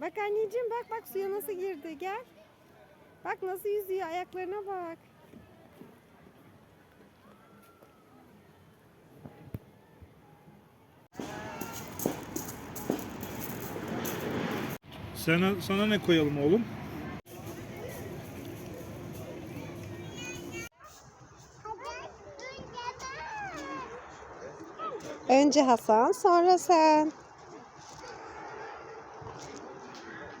Bak anneciğim bak bak suya nasıl girdi gel. Bak nasıl yüzüyor ayaklarına bak. Sana, sana ne koyalım oğlum? Önce Hasan sonra sen.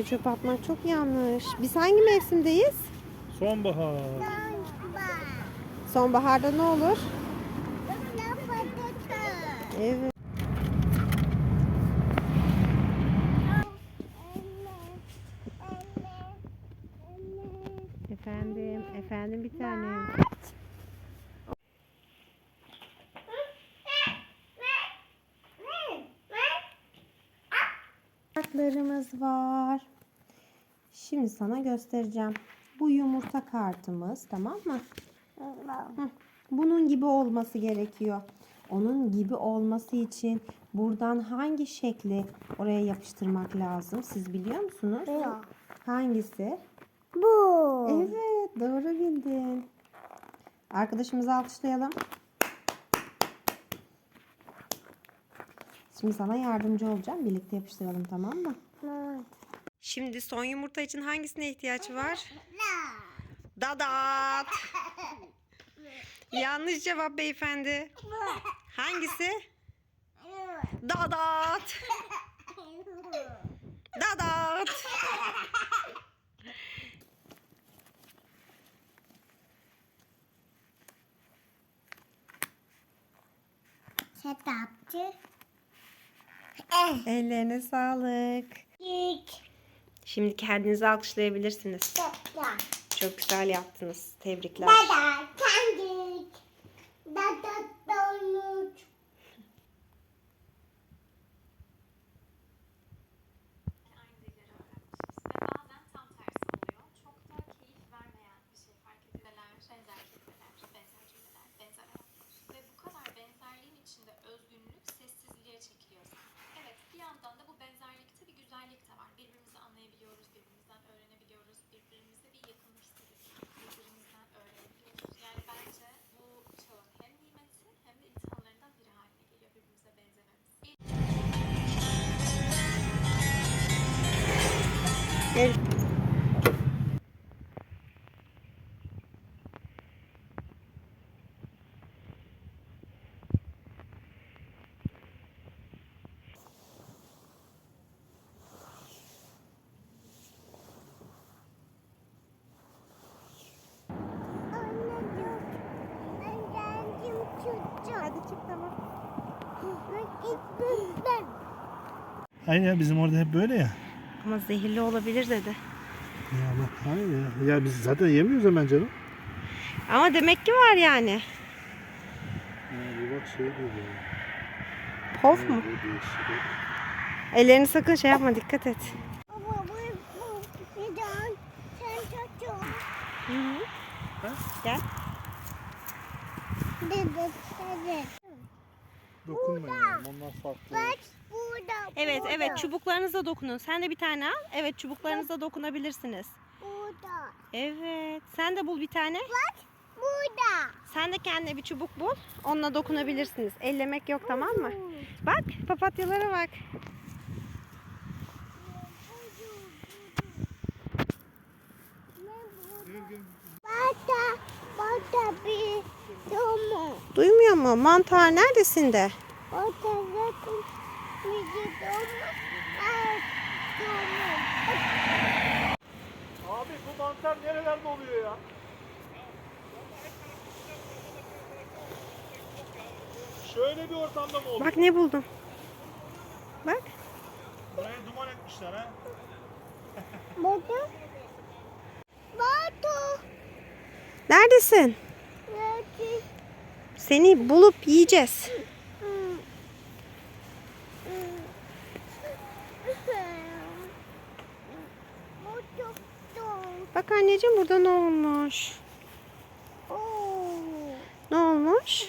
Yere çöp atmak çok yanlış. Biz hangi mevsimdeyiz? Sonbahar. Sonbaharda ne olur? Evet. Efendim, efendim bir tanem. Kartlarımız var. Şimdi sana göstereceğim. Bu yumurta kartımız, tamam mı? Bunun gibi olması gerekiyor. Onun gibi olması için buradan hangi şekli oraya yapıştırmak lazım? Siz biliyor musunuz? Yok. Hangisi? Bu. Evet, doğru bildin. Arkadaşımızı alkışlayalım. Şimdi sana yardımcı olacağım. Birlikte yapıştıralım tamam mı? Şimdi son yumurta için hangisine ihtiyaç var? Dadat. Yanlış cevap beyefendi. Hangisi? Dadat. Dadat. Setapçı. Ellerine sağlık. Şimdi kendinizi alkışlayabilirsiniz. Çok güzel yaptınız. Tebrikler. Kendik. Çocuğum. Hadi çık tamam. Aynen bizim orada hep böyle ya. Ama zehirli olabilir dedi. Ya Allah hayır ya. Ya biz zaten yemiyoruz hemen canım. Ama demek ki var yani. Ya bir bak şey diyor ya. Pof mu? Bu değişik. Ellerini sakın şey yapma dikkat et. Baba bu bu neden? Sen çocuğum. Hı hı. Gel. Dede dede. Dokunmayın. Onlar farklı. Bak burada. Evet burada, evet çubuklarınıza dokunun. Sen de bir tane al. Evet çubuklarınıza dokunabilirsiniz. Burada. Evet. Sen de bul bir tane. Bak burada. Sen de kendine bir çubuk bul. Onunla dokunabilirsiniz. Ellemek yok tamam mı? Bak papatyalara bak. Bata, bata bir domu. Duymuyor mu? Mantar neredesin de? Abi bu mantar nerelerde oluyor ya? Şöyle bir ortamda mı oluyor? Bak ne buldum. Bak. Buraya duman etmişler ha. Bata. Bata. Neredesin? Nerede? Seni bulup yiyeceğiz. Bak anneciğim burada ne olmuş? Ne olmuş?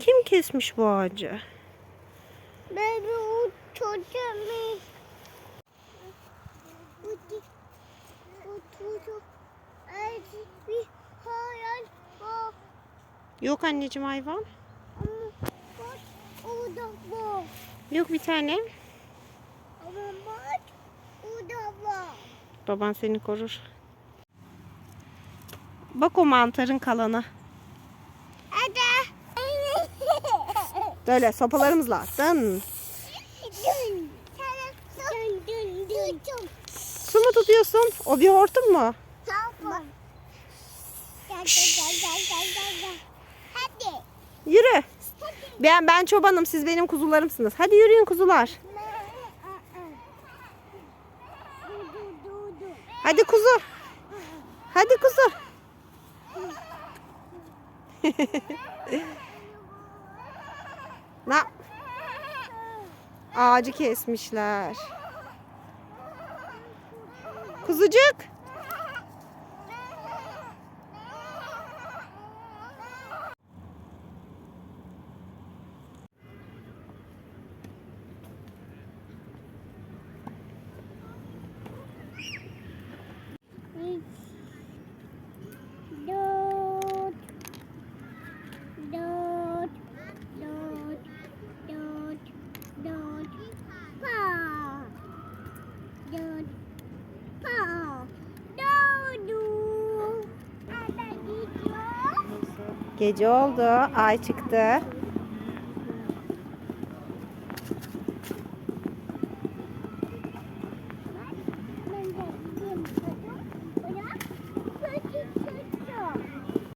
Kim kesmiş bu ağacı? Ben o bu bu çocuk acı bir hayal var Yok anneciğim hayvan. ama bak o da var Yok bir tane. Ama bak o da var. Baban seni korur. Bak o mantarın kalanı. Hadi. Böyle sopalarımızla. Dın. Dün. Sana dün dün dün. Su mu tutuyorsun? O bir hortum mu? Tamam. Gel gel gel gel gel gel. Hadi. Yürü. Ben ben çobanım. Siz benim kuzularımsınız. Hadi yürüyün kuzular. Hadi kuzu. Hadi kuzu. Na Ağacı kesmişler. Kuzucuk. Gece oldu. Ay çıktı.